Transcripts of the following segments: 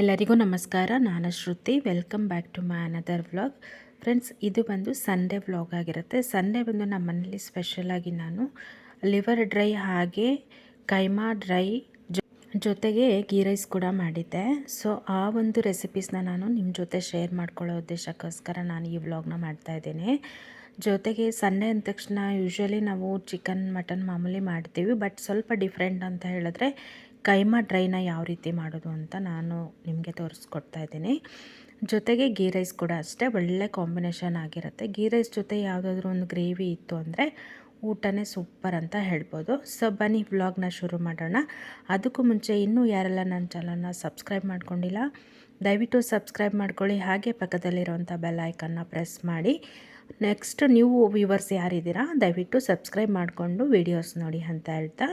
ಎಲ್ಲರಿಗೂ ನಮಸ್ಕಾರ. ನಾನು Shruti. Welcome back to my another vlog. Friends, ಇದು ಬಂದು ಸಂಡೇ ವ್ಲಾಗ್ ಆಗಿರುತ್ತೆ. ಸಂಡೇ ಬಂದು ನಮ್ಮ ಮನೇಲಿ ಸ್ಪೆಷಲಾಗಿ ನಾನು ಲಿವರ್ ಡ್ರೈ ಹಾಗೆ ಕೈಮಾ ಡ್ರೈ ಜೊತೆಗೆ ಗೀ ರೈಸ್ ಕೂಡ ಮಾಡಿದ್ದೆ. ಸೊ ಆ ಒಂದು ರೆಸಿಪೀಸ್ನ ನಾನು ನಿಮ್ಮ ಜೊತೆ ಶೇರ್ ಮಾಡ್ಕೊಳ್ಳೋ ಉದ್ದೇಶಕ್ಕೋಸ್ಕರ ನಾನು ಈ ವ್ಲಾಗ್ನ ಮಾಡ್ತಾ ಇದ್ದೀನಿ. ಜೊತೆಗೆ ಸಂಡೇ ಅಂದ ತಕ್ಷಣ ಯೂಶ್ವಲಿ ನಾವು ಚಿಕನ್ ಮಟನ್ ಮಾಮೂಲಿ ಮಾಡ್ತೀವಿ. ಬಟ್ ಸ್ವಲ್ಪ ಡಿಫ್ರೆಂಟ್ ಅಂತ ಹೇಳಿದ್ರೆ ಕೈಮಾ ಡ್ರೈನ ಯಾವ ರೀತಿ ಮಾಡೋದು ಅಂತ ನಾನು ನಿಮಗೆ ತೋರಿಸ್ಕೊಡ್ತಾ ಇದ್ದೀನಿ. ಜೊತೆಗೆ ಗೀ ರೈಸ್ ಕೂಡ ಅಷ್ಟೇ, ಒಳ್ಳೆ ಕಾಂಬಿನೇಷನ್ ಆಗಿರುತ್ತೆ. ಗೀ ರೈಸ್ ಜೊತೆ ಯಾವುದಾದ್ರೂ ಒಂದು ಗ್ರೇವಿ ಇತ್ತು ಅಂದರೆ ಊಟನೇ ಸೂಪರ್ ಅಂತ ಹೇಳ್ಬೋದು. ಸೊ, ಬನ್ನಿ, ವ್ಲಾಗ್ನ ಶುರು ಮಾಡೋಣ. ಅದಕ್ಕೂ ಮುಂಚೆ ಇನ್ನೂ ಯಾರೆಲ್ಲ ನನ್ನ ಚಾನಲ್ನ ಸಬ್ಸ್ಕ್ರೈಬ್ ಮಾಡ್ಕೊಂಡಿಲ್ಲ, ದಯವಿಟ್ಟು ಸಬ್ಸ್ಕ್ರೈಬ್ ಮಾಡ್ಕೊಳ್ಳಿ. ಹಾಗೆ ಪಕ್ಕದಲ್ಲಿರುವಂಥ ಬೆಲ್ ಐಕನ್ನ ಪ್ರೆಸ್ ಮಾಡಿ. ನೆಕ್ಸ್ಟ್ ನೀವು ವ್ಯೂವರ್ಸ್ ಯಾರಿದ್ದೀರಾ, ದಯವಿಟ್ಟು ಸಬ್ಸ್ಕ್ರೈಬ್ ಮಾಡಿಕೊಂಡು ವೀಡಿಯೋಸ್ ನೋಡಿ ಅಂತ ಹೇಳ್ತಾ.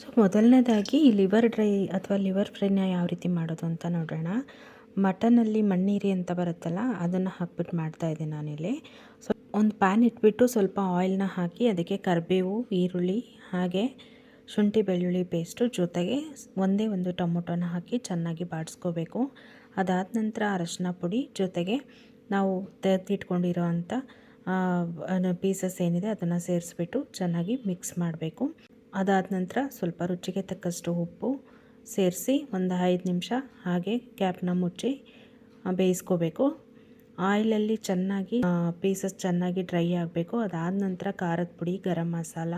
ಸೊ ಮೊದಲನೇದಾಗಿ ಲಿವರ್ ಡ್ರೈ ಅಥವಾ ಲಿವರ್ ಫ್ರೈನ ಯಾವ ರೀತಿ ಮಾಡೋದು ಅಂತ ನೋಡೋಣ. ಮಟನಲ್ಲಿ ಮಣ್ಣೀರಿ ಅಂತ ಬರುತ್ತಲ್ಲ, ಅದನ್ನು ಹಾಕ್ಬಿಟ್ಟು ಮಾಡ್ತಾ ಇದ್ದೀನಿ ನಾನಿಲ್ಲಿ. ಸೊ ಒಂದು ಪ್ಯಾನ್ ಇಟ್ಬಿಟ್ಟು ಸ್ವಲ್ಪ ಆಯಿಲ್ನ ಹಾಕಿ ಅದಕ್ಕೆ ಕರಿಬೇವು, ಈರುಳ್ಳಿ, ಹಾಗೆ ಶುಂಠಿ ಬೆಳ್ಳುಳ್ಳಿ ಪೇಸ್ಟು ಜೊತೆಗೆ ಒಂದೇ ಒಂದು ಟೊಮೊಟೊನ ಹಾಕಿ ಚೆನ್ನಾಗಿ ಬಾಡಿಸ್ಕೋಬೇಕು. ಅದಾದ ನಂತರ ಅರಶಿನ ಪುಡಿ ಜೊತೆಗೆ ನಾವು ತೆಗೆದಿಟ್ಕೊಂಡಿರೋ ಅಂಥ ಪೀಸಸ್ ಏನಿದೆ ಅದನ್ನು ಸೇರಿಸ್ಬಿಟ್ಟು ಚೆನ್ನಾಗಿ ಮಿಕ್ಸ್ ಮಾಡಬೇಕು. ಅದಾದ ನಂತರ ಸ್ವಲ್ಪ ರುಚಿಗೆ ತಕ್ಕಷ್ಟು ಉಪ್ಪು ಸೇರಿಸಿ ಒಂದು ಐದು ನಿಮಿಷ ಹಾಗೆ ಕ್ಯಾಪ್ನ ಮುಚ್ಚಿ ಬೇಯಿಸ್ಕೋಬೇಕು. ಆಯಿಲಲ್ಲಿ ಚೆನ್ನಾಗಿ ಪೀಸಸ್ ಚೆನ್ನಾಗಿ ಡ್ರೈ ಆಗಬೇಕು. ಅದಾದ ನಂತರ ಖಾರದ ಪುಡಿ, ಗರಂ ಮಸಾಲ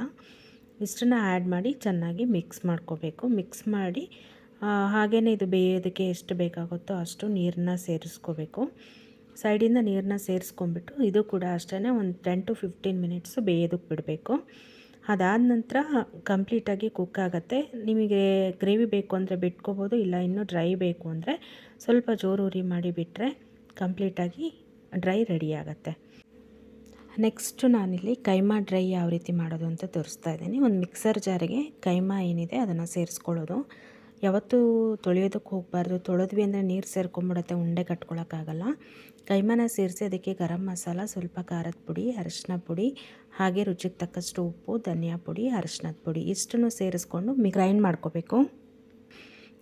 ಇಷ್ಟನ್ನು ಆ್ಯಡ್ ಮಾಡಿ ಚೆನ್ನಾಗಿ ಮಿಕ್ಸ್ ಮಾಡ್ಕೋಬೇಕು. ಮಿಕ್ಸ್ ಮಾಡಿ ಹಾಗೆಯೇ ಇದು ಬೇಯೋದಕ್ಕೆ ಎಷ್ಟು ಬೇಕಾಗುತ್ತೋ ಅಷ್ಟು ನೀರನ್ನ ಸೇರಿಸ್ಕೋಬೇಕು. ಸೈಡಿಂದ ನೀರನ್ನ ಸೇರಿಸ್ಕೊಂಬಿಟ್ಟು ಇದು ಕೂಡ ಅಷ್ಟೇ ಒಂದು ಟೆನ್ ಟು ಫಿಫ್ಟೀನ್ ಮಿನಿಟ್ಸು ಬೇಯೋದಕ್ಕೆ ಬಿಡಬೇಕು. ಅದಾದ ನಂತರ ಕಂಪ್ಲೀಟಾಗಿ ಕುಕ್ ಆಗುತ್ತೆ. ನಿಮಗೆ ಗ್ರೇವಿ ಬೇಕು ಅಂದರೆ ಬಿಟ್ಕೋಬೋದು, ಇಲ್ಲ ಇನ್ನೂ ಡ್ರೈ ಬೇಕು ಅಂದರೆ ಸ್ವಲ್ಪ ಜೋರು ಉರಿ ಮಾಡಿ ಬಿಟ್ಟರೆ ಕಂಪ್ಲೀಟಾಗಿ ಡ್ರೈ ರೆಡಿ ಆಗುತ್ತೆ. ನೆಕ್ಸ್ಟು ನಾನಿಲ್ಲಿ ಕೈಮಾ ಡ್ರೈ ಯಾವ ರೀತಿ ಮಾಡೋದು ಅಂತ ತೋರಿಸ್ತಾ ಇದ್ದೀನಿ. ಒಂದು ಮಿಕ್ಸರ್ ಜಾರಿಗೆ ಕೈಮಾ ಏನಿದೆ ಅದನ್ನು ಸೇರಿಸ್ಕೊಳ್ಳೋದು. ಯಾವತ್ತೂ ತೊಳೆಯೋದಕ್ಕೆ ಹೋಗಬಾರ್ದು. ತೊಳೆದ್ವಿ ಅಂದರೆ ನೀರು ಸೇರ್ಕೊಂಬಿಡುತ್ತೆ, ಉಂಡೆ ಕಟ್ಕೊಳ್ಳೋಕ್ಕಾಗಲ್ಲ ಕೈಮಾನ ಸೇರಿಸಿ ಅದಕ್ಕೆ ಗರಂ ಮಸಾಲ, ಸ್ವಲ್ಪ ಖಾರದ ಪುಡಿ ಅರಶಿನ ಪುಡಿ, ಹಾಗೆ ರುಚಿಗೆ ತಕ್ಕಷ್ಟು ಉಪ್ಪು, ಧನಿಯಾ ಪುಡಿ ಅರಶಿನದ ಪುಡಿ ಇಷ್ಟನ್ನು ಸೇರಿಸ್ಕೊಂಡು ಮಿ ಗ್ರೈಂಡ್ ಮಾಡ್ಕೋಬೇಕು.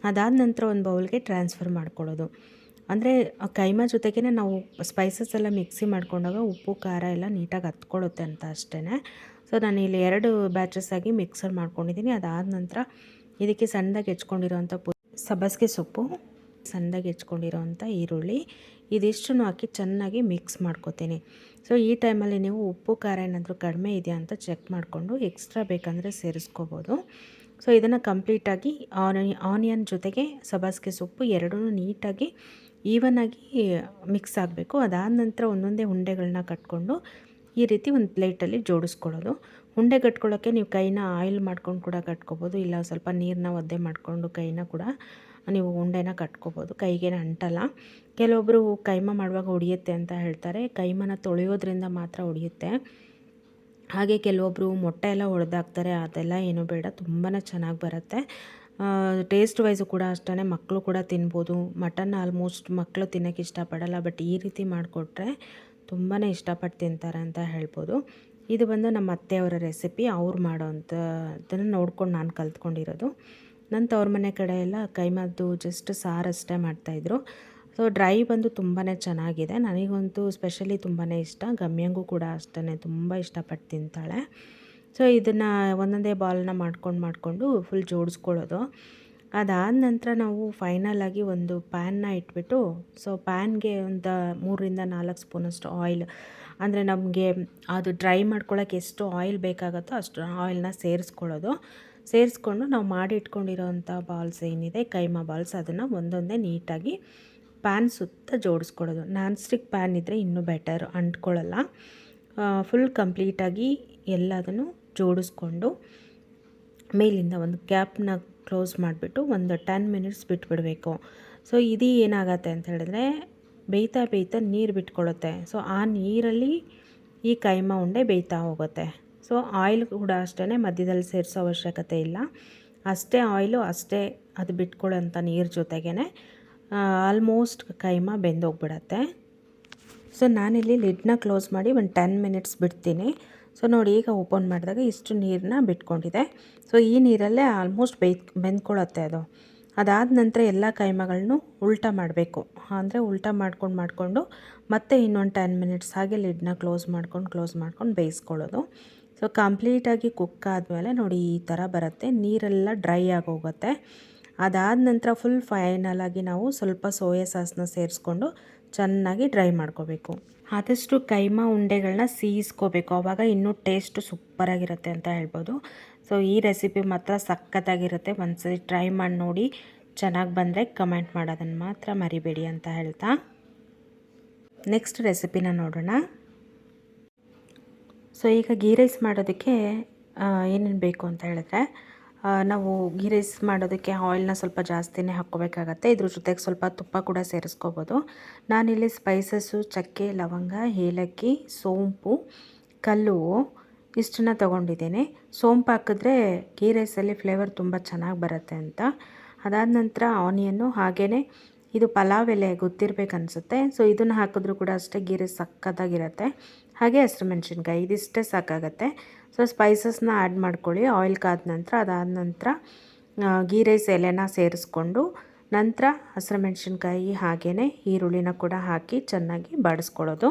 ಅದಾದ ನಂತರ ಒಂದು ಬೌಲ್ಗೆ ಟ್ರಾನ್ಸ್ಫರ್ ಮಾಡ್ಕೊಳ್ಳೋದು. ಅಂದರೆ ಕೈಮಾ ಜೊತೆಗೇ ನಾವು ಸ್ಪೈಸಸ್ ಎಲ್ಲ ಮಿಕ್ಸಿ ಮಾಡ್ಕೊಂಡಾಗ ಉಪ್ಪು, ಖಾರ ಎಲ್ಲ ನೀಟಾಗಿ ಹತ್ಕೊಳ್ಳುತ್ತೆ ಅಂತ ಅಷ್ಟೇ ಸೊ ನಾನು ಇಲ್ಲಿ ಎರಡು ಬ್ಯಾಚಸ್ ಆಗಿ ಮಿಕ್ಸರ್ ಮಾಡ್ಕೊಂಡಿದ್ದೀನಿ. ಅದಾದ ನಂತರ ಇದಕ್ಕೆ ಸಣ್ಣದಾಗಿ ಹೆಚ್ಕೊಂಡಿರೋಂಥ ಪು, ಸಬ್ಬಸಿಗೆ ಸೊಪ್ಪು, ಸಣ್ಣದಾಗಿ ಹೆಚ್ಕೊಂಡಿರೋಂಥ ಈರುಳ್ಳಿ, ಇದಿಷ್ಟನ್ನು ಹಾಕಿ ಚೆನ್ನಾಗಿ ಮಿಕ್ಸ್ ಮಾಡ್ಕೋತೀನಿ. ಸೊ, ಈ ಟೈಮಲ್ಲಿ ನೀವು ಉಪ್ಪು, ಖಾರ ಏನಾದರೂ ಕಡಿಮೆ ಇದೆಯಾ ಅಂತ ಚೆಕ್ ಮಾಡಿಕೊಂಡು ಎಕ್ಸ್ಟ್ರಾ ಬೇಕಂದರೆ ಸೇರಿಸ್ಕೋಬೋದು. ಸೊ, ಇದನ್ನು ಕಂಪ್ಲೀಟಾಗಿ ಆನಿ, ಆನಿಯನ್ ಜೊತೆಗೆ ಸಬ್ಬಸಿಗೆ ಸೊಪ್ಪು ಎರಡೂ ನೀಟಾಗಿ ಈವನ್ ಆಗಿ ಮಿಕ್ಸ್ ಆಗಬೇಕು. ಅದಾದ ನಂತರ ಒಂದೊಂದೇ ಉಂಡೆಗಳನ್ನ ಕಟ್ಕೊಂಡು ಈ ರೀತಿ ಒಂದು ಪ್ಲೇಟಲ್ಲಿ ಜೋಡಿಸ್ಕೊಳ್ಳೋದು. ಉಂಡೆ ಕಟ್ಕೊಳ್ಳೋಕ್ಕೆ ನೀವು ಕೈನ ಆಯಿಲ್ ಮಾಡ್ಕೊಂಡು ಕೂಡ ಕಟ್ಕೋಬೋದು. ಇಲ್ಲ ಸ್ವಲ್ಪ ನೀರನ್ನ ಒದ್ದೆ ಮಾಡಿಕೊಂಡು ಕೈನ ಕೂಡ ನೀವು ಉಂಡೆನ ಕಟ್ಕೋಬೋದು. ಕೈಗೇನು ಅಂಟಲ್ಲ. ಕೆಲವೊಬ್ಬರು ಕೈಮ ಮಾಡುವಾಗ ಉಡಿಯುತ್ತೆ ಅಂತ ಹೇಳ್ತಾರೆ. ಕೈಮನ ತೊಳೆಯೋದ್ರಿಂದ ಮಾತ್ರ ಉಡಿಯುತ್ತೆ. ಹಾಗೆ ಕೆಲವೊಬ್ಬರು ಮೊಟ್ಟೆ ಎಲ್ಲ ಒಡೆದಾಕ್ತಾರೆ. ಅದೆಲ್ಲ ಏನೂ ಬೇಡ. ತುಂಬಾ ಚೆನ್ನಾಗಿ ಬರುತ್ತೆ. ಟೇಸ್ಟ್ ವೈಸು ಕೂಡ ಅಷ್ಟೇ ಮಕ್ಕಳು ಕೂಡ ತಿನ್ಬೋದು. ಮಟನ್ ಆಲ್ಮೋಸ್ಟ್ ಮಕ್ಕಳು ತಿನ್ನೋಕ್ಕೆ ಇಷ್ಟಪಡಲ್ಲ. ಬಟ್ ಈ ರೀತಿ ಮಾಡಿಕೊಟ್ರೆ ತುಂಬಾ ಇಷ್ಟಪಟ್ಟು ತಿಂತಾರೆ ಅಂತ ಹೇಳ್ಬೋದು. ಇದು ಬಂದು ನಮ್ಮ ಅತ್ತೆಯವರ ರೆಸಿಪಿ, ಅವ್ರು ಮಾಡೋವಂಥದ್ದನ್ನು ನೋಡ್ಕೊಂಡು ನಾನು ಕಲ್ತ್ಕೊಂಡಿರೋದು. ನನ್ನ ತವ್ರ ಮನೆ ಕಡೆ ಎಲ್ಲ ಕೈಮದ್ದು ಜಸ್ಟ್ ಸಾರಷ್ಟೇ ಮಾಡ್ತಾಯಿದ್ರು. ಸೊ ಡ್ರೈ ಬಂದು ತುಂಬಾ ಚೆನ್ನಾಗಿದೆ. ನನಗಂತೂ ಸ್ಪೆಷಲಿ ತುಂಬಾ ಇಷ್ಟ. ಗಮ್ಯಂಗೂ ಕೂಡ ಅಷ್ಟೇ ತುಂಬ ಇಷ್ಟಪಟ್ಟು ತಿಂತಾಳೆ. ಸೊ ಇದನ್ನು ಒಂದೊಂದೇ ಬಾಲ್ನ ಮಾಡ್ಕೊಂಡು ಮಾಡಿಕೊಂಡು ಫುಲ್ ಜೋಡಿಸ್ಕೊಳ್ಳೋದು. ಅದಾದ ನಂತರ ನಾವು ಫೈನಲಾಗಿ ಒಂದು ಪ್ಯಾನ್ನ ಇಟ್ಬಿಟ್ಟು ಸೊ ಪ್ಯಾನ್ಗೆ ಒಂದು ಮೂರರಿಂದ ನಾಲ್ಕು ಸ್ಪೂನಷ್ಟು ಆಯಿಲ್ ಅಂದರೆ ನಮಗೆ ಅದು ಡ್ರೈ ಮಾಡ್ಕೊಳ್ಳೋಕೆ ಎಷ್ಟು ಆಯಿಲ್ ಬೇಕಾಗುತ್ತೋ ಅಷ್ಟು ಆಯಿಲ್ನ ಸೇರಿಸ್ಕೊಳ್ಳೋದು. ಸೇರಿಸ್ಕೊಂಡು ನಾವು ಮಾಡಿ ಇಟ್ಕೊಂಡಿರೋವಂಥ ಬಾಲ್ಸ್ ಏನಿದೆ, ಕೈಮಾ ಬಾಲ್ಸ್ ಅದನ್ನು ಒಂದೊಂದೇ ನೀಟಾಗಿ ಪ್ಯಾನ್ ಸುತ್ತ ಜೋಡಿಸ್ಕೊಳ್ಳೋದು. ನಾನ್ ಸ್ಟಿಕ್ ಪ್ಯಾನ್ ಇದ್ದರೆ ಇನ್ನೂ ಬೆಟರ್ ಅಂಟ್ಕೊಳ್ಳಲ್ಲ. ಫುಲ್ ಕಂಪ್ಲೀಟಾಗಿ ಎಲ್ಲದನ್ನು ಜೋಡಿಸ್ಕೊಂಡು ಮೇಲಿಂದ ಒಂದು ಕ್ಯಾಪ್ನ ಕ್ಲೋಸ್ ಮಾಡಿಬಿಟ್ಟು ಒಂದು ಟೆನ್ ಮಿನಿಟ್ಸ್ ಬಿಟ್ಬಿಡಬೇಕು. ಸೊ ಇದು ಏನಾಗತ್ತೆ ಅಂತ ಹೇಳಿದ್ರೆ, ಬೇಯ್ತಾ ಬೇಯ್ತಾ ನೀರು ಬಿಟ್ಕೊಳ್ಳುತ್ತೆ ಸೊ ಆ ನೀರಲ್ಲಿ ಈ ಕೈಮ ಉಂಡೆ ಬೇಯ್ತಾ ಹೋಗುತ್ತೆ. ಸೊ ಆಯಿಲ್ ಕೂಡ ಅಷ್ಟೇ ಮಧ್ಯದಲ್ಲಿ ಸೇರಿಸೋ ಅವಶ್ಯಕತೆ ಇಲ್ಲ. ಅಷ್ಟೇ ಆಯಿಲು ಅಷ್ಟೇ ಅದು ಬಿಟ್ಕೊಳ್ಳೋಂಥ ನೀರು ಜೊತೆಗೇ ಆಲ್ಮೋಸ್ಟ್ ಕೈಮ ಬೆಂದೋಗ್ಬಿಡತ್ತೆ. ಸೊ ನಾನಿಲ್ಲಿ ಲಿಡ್ನ ಕ್ಲೋಸ್ ಮಾಡಿ ಒಂದು ಟೆನ್ ಮಿನಿಟ್ಸ್ ಬಿಡ್ತೀನಿ. ಸೊ ನೋಡಿ, ಈಗ ಓಪನ್ ಮಾಡಿದಾಗ ಇಷ್ಟು ನೀರನ್ನ ಬಿಟ್ಕೊಂಡಿದೆ. ಸೊ ಈ ನೀರಲ್ಲೇ ಆಲ್ಮೋಸ್ಟ್ ಬೇಯ್ ಬೆಂದ್ಕೊಳ್ಳುತ್ತೆ ಅದು. ಅದಾದ ನಂತರ ಎಲ್ಲ ಕೈಮಗಳನ್ನು ಉಲ್ಟಾ ಮಾಡಬೇಕು. ಅಂದರೆ ಉಲ್ಟಾ ಮಾಡ್ಕೊಂಡು ಮಾಡಿಕೊಂಡು ಮತ್ತೆ ಇನ್ನೊಂದು ಟೆನ್ ಮಿನಿಟ್ಸ್ ಹಾಗೆ ಲಿಡ್ನ ಕ್ಲೋಸ್ ಮಾಡ್ಕೊಂಡು ಕ್ಲೋಸ್ ಮಾಡ್ಕೊಂಡು ಬೇಯಿಸ್ಕೊಳ್ಳೋದು. ಸೊ ಕಂಪ್ಲೀಟಾಗಿ ಕುಕ್ ಆದಮೇಲೆ ನೋಡಿ ಈ ಥರ ಬರುತ್ತೆ. ನೀರೆಲ್ಲ ಡ್ರೈ ಆಗೋಗುತ್ತೆ. ಅದಾದ ನಂತರ ಫುಲ್ ಫೈನಲ್ ಆಗಿ ನಾವು ಸ್ವಲ್ಪ ಸೋಯಾ ಸಾಸ್ನ ಸೇರಿಸ್ಕೊಂಡು ಚೆನ್ನಾಗಿ ಡ್ರೈ ಮಾಡ್ಕೋಬೇಕು. ಆದಷ್ಟು ಕೈಮಾ ಉಂಡೆಗಳನ್ನ ಸೀಸ್ಕೋಬೇಕು. ಆವಾಗ ಇನ್ನೂ ಟೇಸ್ಟು ಸೂಪರಾಗಿರುತ್ತೆ ಅಂತ ಹೇಳ್ಬೋದು. ಸೊ ಈ ರೆಸಿಪಿ ಮಾತ್ರ ಸಖತ್ತಾಗಿರುತ್ತೆ. ಒಂದ್ಸರಿ ಟ್ರೈ ಮಾಡಿ ನೋಡಿ. ಚೆನ್ನಾಗಿ ಬಂದರೆ ಕಮೆಂಟ್ ಮಾಡೋದನ್ನು ಮಾತ್ರ ಮರಿಬೇಡಿ ಅಂತ ಹೇಳ್ತಾ. ನೆಕ್ಸ್ಟ್ ರೆಸಿಪಿನ ನೋಡೋಣ. ಸೊ ಈಗ ಗೀ ರೈಸ್ ಮಾಡೋದಕ್ಕೆ ಏನೇನು ಬೇಕು ಅಂತ ಹೇಳಿದ್ರೆ ನಾವು ಗೀ ರೈಸ್ ಮಾಡೋದಕ್ಕೆ ಆಯಿಲ್ನ ಸ್ವಲ್ಪ ಜಾಸ್ತಿನೇ ಹಾಕ್ಕೋಬೇಕಾಗತ್ತೆ. ಇದ್ರ ಜೊತೆಗೆ ಸ್ವಲ್ಪ ತುಪ್ಪ ಕೂಡ ಸೇರಿಸ್ಕೋಬೋದು. ನಾನಿಲ್ಲಿ ಸ್ಪೈಸಸ್ಸು, ಚಕ್ಕೆ, ಲವಂಗ, ಏಲಕ್ಕಿ, ಸೋಂಪು ಕಲ್ಲು ಇಷ್ಟನ್ನ ತೊಗೊಂಡಿದ್ದೀನಿ. ಸೋಂಪು ಹಾಕಿದ್ರೆ ಗೀ ರೈಸಲ್ಲಿ ಫ್ಲೇವರ್ ತುಂಬ ಚೆನ್ನಾಗಿ ಬರುತ್ತೆ ಅಂತ. ಅದಾದ ನಂತರ ಆನಿಯನ್ನು ಹಾಗೆಯೇ ಇದು ಪಲಾವ್ ಎಲೆ ಗೊತ್ತಿರಬೇಕನ್ಸುತ್ತೆ ಸೊ, ಇದನ್ನು ಹಾಕಿದ್ರೂ ಕೂಡ ಅಷ್ಟೇ ಗೀ ರೈಸ್ ಸಕ್ಕತ್ತಾಗಿರುತ್ತೆ. ಹಾಗೆ ಹಸಿರು ಮೆಣಸಿನ್ಕಾಯಿ ಇದಿಷ್ಟೇ ಸಾಕಾಗತ್ತೆ. ಸೊ ಸ್ಪೈಸಸ್ನ ಆ್ಯಡ್ ಮಾಡ್ಕೊಳ್ಳಿ. ಆಯಿಲ್ ಕಾದ ನಂತರ, ಅದಾದ ನಂತರ ಗೀ ರೈಸ್ ಎಲೆನ ಸೇರಿಸ್ಕೊಂಡು ನಂತರ ಹಸಿರು ಮೆಣಸಿನ್ಕಾಯಿ ಹಾಗೆಯೇ ಈರುಳ್ಳಿನ ಕೂಡ ಹಾಕಿ ಚೆನ್ನಾಗಿ ಬಾಡಿಸ್ಕೊಳ್ಳೋದು.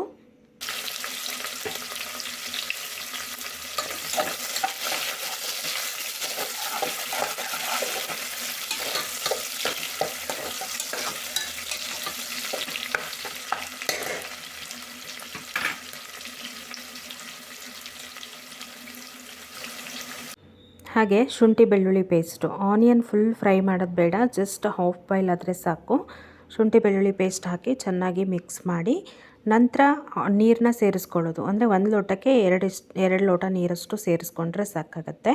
ಹಾಗೆ ಶುಂಠಿ ಬೆಳ್ಳುಳ್ಳಿ ಪೇಸ್ಟು ಆನಿಯನ್ ಫುಲ್ ಫ್ರೈ ಮಾಡೋದು ಬೇಡ ಜಸ್ಟ್ ಹಾಫ್ ಬಾಯ್ಲ್ ಆದರೆ ಸಾಕು. ಶುಂಠಿ ಬೆಳ್ಳುಳ್ಳಿ ಪೇಸ್ಟ್ ಹಾಕಿ ಚೆನ್ನಾಗಿ ಮಿಕ್ಸ್ ಮಾಡಿ, ನಂತರ ನೀರನ್ನ ಸೇರಿಸ್ಕೊಳ್ಳೋದು. ಅಂದರೆ ಒಂದು ಲೋಟಕ್ಕೆ ಎರಡು ಎರಡು ಲೋಟ ನೀರಷ್ಟು ಸೇರಿಸ್ಕೊಂಡ್ರೆ ಸಾಕಾಗತ್ತೆ.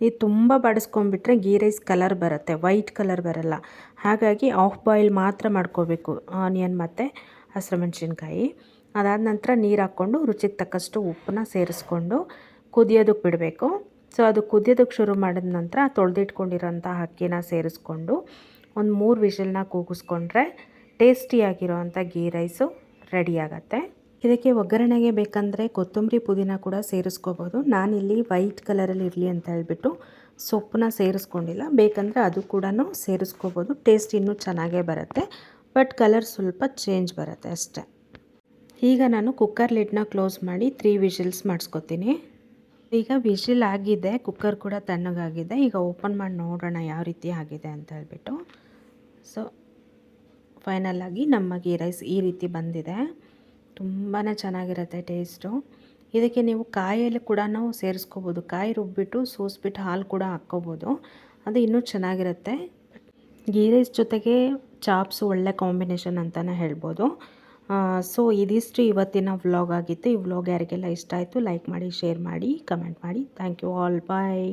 ಇದು ತುಂಬ ಬಡಿಸ್ಕೊಂಡ್ಬಿಟ್ರೆ ಗೀ ರೈಸ್ ಕಲರ್ ಬರುತ್ತೆ ವೈಟ್ ಕಲರ್ ಬರಲ್ಲ. ಹಾಗಾಗಿ ಆಫ್ ಬಾಯ್ಲ್ ಮಾತ್ರ ಮಾಡ್ಕೋಬೇಕು ಆನಿಯನ್ ಮತ್ತು ಹಸಿರು ಮೆಣಸಿನ್ಕಾಯಿ ಅದಾದ ನಂತರ ನೀರು ಹಾಕ್ಕೊಂಡು ರುಚಿಗೆ ತಕ್ಕಷ್ಟು ಉಪ್ಪನ್ನ ಸೇರಿಸ್ಕೊಂಡು ಕುದಿಯೋದಕ್ಕೆ ಬಿಡಬೇಕು. ಸೊ ಅದು ಕುದಿಯೋದಕ್ಕೆ ಶುರು ಮಾಡಿದ ನಂತರ ತೊಳೆದಿಟ್ಕೊಂಡಿರೋಂಥ ಅಕ್ಕಿನ ಸೇರಿಸ್ಕೊಂಡು ಒಂದು ಮೂರು ವಿಷಲ್ನ ಕೂಗಿಸ್ಕೊಂಡ್ರೆ ಟೇಸ್ಟಿಯಾಗಿರೋವಂಥ ಗೀ ರೈಸು ರೆಡಿಯಾಗತ್ತೆ. ಇದಕ್ಕೆ ಒಗ್ಗರಣೆಗೆ ಬೇಕಂದರೆ ಕೊತ್ತಂಬರಿ ಪುದೀನ ಕೂಡ ಸೇರಿಸ್ಕೋಬೋದು. ನಾನಿಲ್ಲಿ ವೈಟ್ ಕಲರಲ್ಲಿ ಇರಲಿ ಅಂತ ಹೇಳ್ಬಿಟ್ಟು ಸೊಪ್ಪನ್ನ ಸೇರಿಸ್ಕೊಂಡಿಲ್ಲ. ಬೇಕಂದರೆ ಅದು ಕೂಡ ಸೇರಿಸ್ಕೋಬೋದು. ಟೇಸ್ಟ್ ಇನ್ನೂ ಚೆನ್ನಾಗೇ ಬರುತ್ತೆ. ಬಟ್ ಕಲರ್ ಸ್ವಲ್ಪ ಚೇಂಜ್ ಬರುತ್ತೆ ಅಷ್ಟೇ. ಈಗ ನಾನು ಕುಕ್ಕರ್ ಲಿಡ್ನ ಕ್ಲೋಸ್ ಮಾಡಿ ತ್ರೀ ವಿಷಲ್ಸ್ ಮಾಡಿಸ್ಕೊತೀನಿ. ಈಗ ವಿಶಿಲ್ ಆಗಿದೆ, ಕುಕ್ಕರ್ ಕೂಡ ತಣ್ಣಗಾಗಿದೆ. ಈಗ ಓಪನ್ ಮಾಡಿ ನೋಡೋಣ ಯಾವ ರೀತಿ ಆಗಿದೆ ಅಂತ ಹೇಳ್ಬಿಟ್ಟು. ಸೊ ಫೈನಲಾಗಿ ನಮ್ಮ ಗೀ ರೈಸ್ ಈ ರೀತಿ ಬಂದಿದೆ. ತುಂಬಾ ಚೆನ್ನಾಗಿರುತ್ತೆ ಟೇಸ್ಟು ಇದಕ್ಕೆ ನೀವು ಕಾಯಲ್ಲಿ ಕೂಡ ನಾವು ಸೇರಿಸ್ಕೋಬೋದು. ಕಾಯಿ ರುಬ್ಬಿಟ್ಟು, ಸೋಸ್ಬಿಟ್ಟು ಹಾಲು ಕೂಡ ಹಾಕ್ಕೋಬೋದು. ಅದು ಇನ್ನೂ ಚೆನ್ನಾಗಿರುತ್ತೆ. ಗೀ ರೈಸ್ ಜೊತೆಗೆ ಚಾಪ್ಸ್ ಒಳ್ಳೆ ಕಾಂಬಿನೇಷನ್ ಅಂತಲೇ ಹೇಳ್ಬೋದು. ಸೊ ಇದಿಷ್ಟು ಇವತ್ತಿನ ವ್ಲಾಗ್ ಆಗಿತ್ತು. ಈ ವ್ಲಾಗ್ ಯಾರಿಗೆಲ್ಲ ಇಷ್ಟ ಆಯಿತು ಲೈಕ್ ಮಾಡಿ ಶೇರ್ ಮಾಡಿ ಕಮೆಂಟ್ ಮಾಡಿ. Thank you all bye